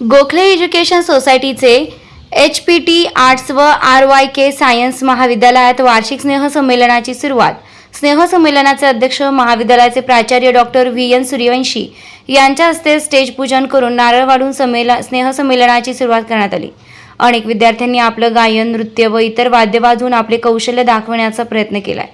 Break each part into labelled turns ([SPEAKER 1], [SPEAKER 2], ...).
[SPEAKER 1] Gokhale education सोसायटीचे H P T arts व R Y K science महाविद्यालयात वार्षिक स्नेहसंमेलनाची सुरुवात. स्नेहसंमेलनाचे अध्यक्ष महाविद्यालयाचे प्राचार्य डॉक्टर व्ही. एन. सूर्यवंशी यांच्या हस्ते स्टेज पूजन करून नारळ वाढून संमेलन स्नेहसंमेलनाची सुरुवात करण्यात आली. अनेक विद्यार्थ्यांनी आपलं गायन नृत्य व इतर वाद्य वाजवून आपले कौशल्य दाखवण्याचा प्रयत्न केलाय.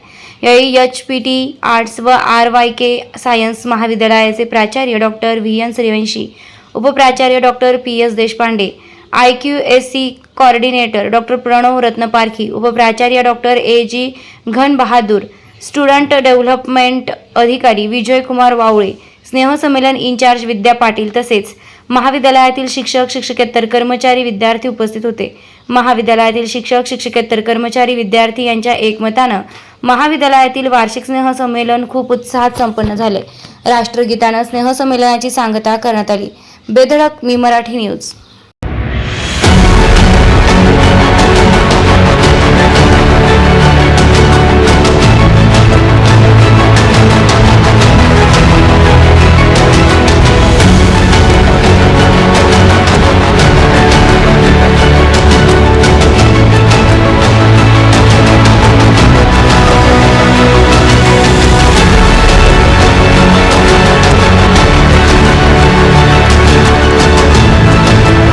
[SPEAKER 1] यावेळी एच पी टी आर्ट्स व आर वाय के सायन्स महाविद्यालयाचे प्राचार्य doctor V. N. Suryavanshi उपप्राचार्य doctor P S Deshpande I Q S C coordinator doctor Pranav Ratnaparkhi उपप्राचार्य doctor A G Ghan Bahadur student development अधिकारी विजय कुमार वावळे स्नेहसंमेलन इन्चार्ज विद्या पाटील तसेच महाविद्यालयातील शिक्षक शिक्षकेतर कर्मचारी विद्यार्थी उपस्थित होते. महाविद्यालयातील शिक्षक शिक्षकेतर कर्मचारी विद्यार्थी यांच्या एकमतानं महाविद्यालयातील वार्षिक स्नेहसंमेलन खूप उत्साहात संपन्न झाले राष्ट्रगीतानं स्नेहसंमेलनाची सांगता करण्यात आली. बेधडक मी मराठी न्यूज.